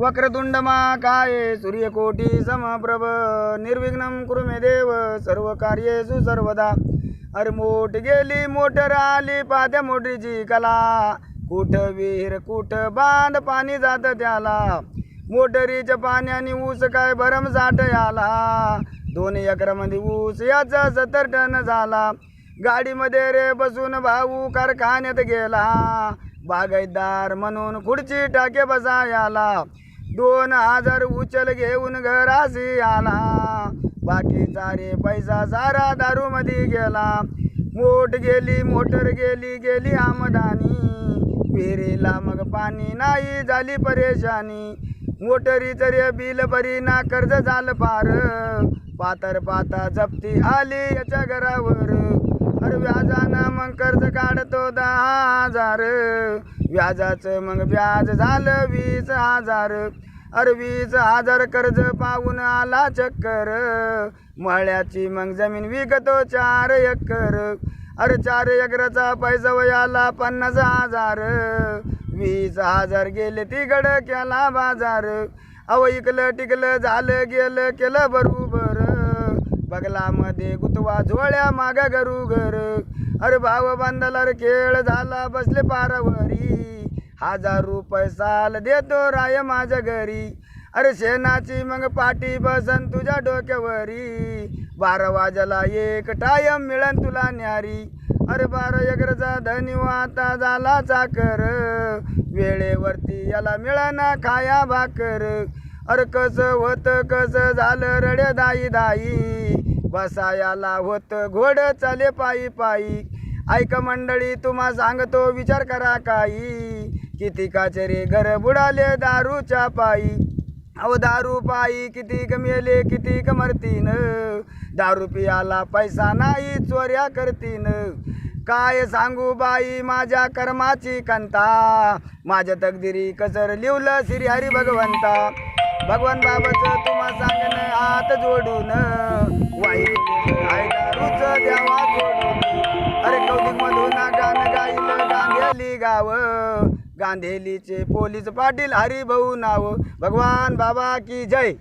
वक्रतुंड काय सूर्यकोटी समप्रभ निर्विघ्न कुरु मे देव सर्व कार्येसु सर्वदा। अरे मोठ गेली मोटर आली पाद्या मोटरीची कला। कुठ विहीर कुठ बांध पाणी जात त्याला। मोटरीच्या पाण्याने ऊस काय भरम साठ आला दोन एकरामध्ये ऊस याचा सत्तर टन झाला। गाडीमध्ये रे बसून भाऊ कारखान्यात गेला। बागायतदार म्हणून खुर्ची टाके बसायला। दोन हजार उचल घेऊन घराशी आला. बाकीचा रे पैसा सारा दारू मध्ये गेला. मोठ गेली मोटर गेली गेली आमदानी. विहिरीला मग पाणी नाही झाली परेशानी. मोटरीचं रे बिल बरी ना कर्ज झालं पार. पातर पाता जप्ती आली याच्या घरावर. अरे व्याजानं मग कर्ज काढतो दहा हजार. व्याजाचं मग व्याज झालं वीस हजार. अरे वीस हजार कर्ज पाहून आला चक्कर. मळ्याची मग जमीन विकतो चार एकर. अरे चार एकराचा पैसा वयाला पन्नास हजार. वीस हजार गेले तिकड केला बाजार. अव इकलं टिकलं झालं गेलं केलं बरोबर. बगलामध्ये गुतवा झोळ्या माग घरू घर अरे भाव बांधला रे खेळ झाला बसले पारावरी. हजार रुपये साल देतो राय माझ्या घरी. अरे शेणाची मग पाठी बसन तुझ्या डोक्यावरी. बारा वाजला एक टायम मिळन तुला न्यारी. अरे बारा एकरचा धनी आता झाला चाकर. वेळेवरती याला मिळना खाया भाकर. अरे कसं होतं कसं झालं रडे दाई दाई. बसाया लावत घोड चाले पायी पायी. ऐक मंडळी तुम्हा सांगतो विचार करा काही. किती काचरे घर बुडाले दारूच्या पायी. अहो दारू पायी किती मेले किती मरतीन दारू पियाला पैसा नाही चोऱ्या करतीन. काय सांगू बाई माझ्या कर्माची कंता. माझ्या तकदिरी कसर लिवलं श्री हरी भगवंता भगवान बाबाचं तुम्हा सांगणं हात जोडून. वाई गाव गांधेलीचे पोलीस पाटील हरिभाऊ नाव भगवान बाबा की जय.